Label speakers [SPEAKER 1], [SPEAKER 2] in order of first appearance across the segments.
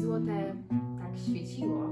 [SPEAKER 1] złote tak świeciło,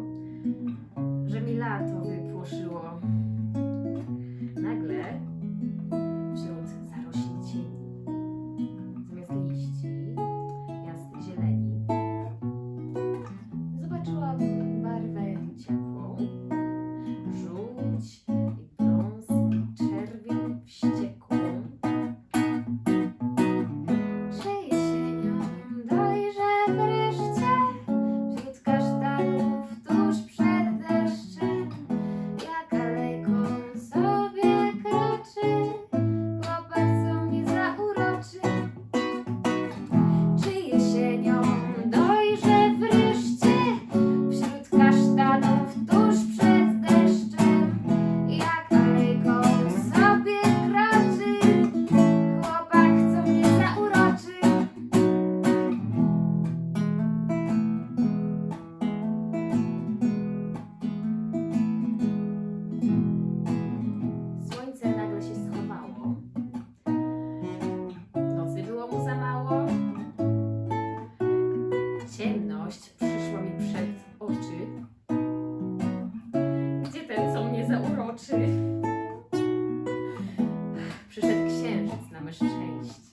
[SPEAKER 1] Namaste.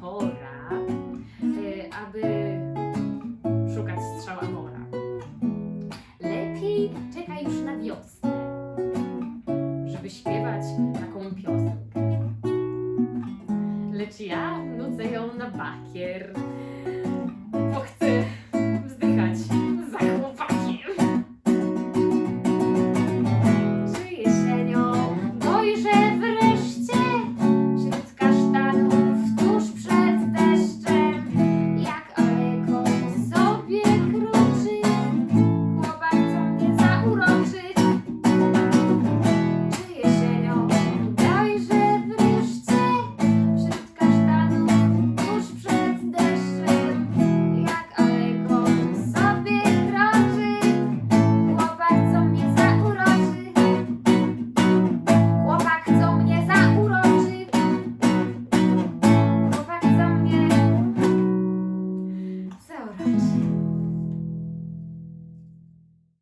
[SPEAKER 1] potwora, y, aby szukać strzała mora. Lepiej czekaj już na wiosnę, żeby śpiewać taką piosenkę. Lecz ja nucę ją na bakier.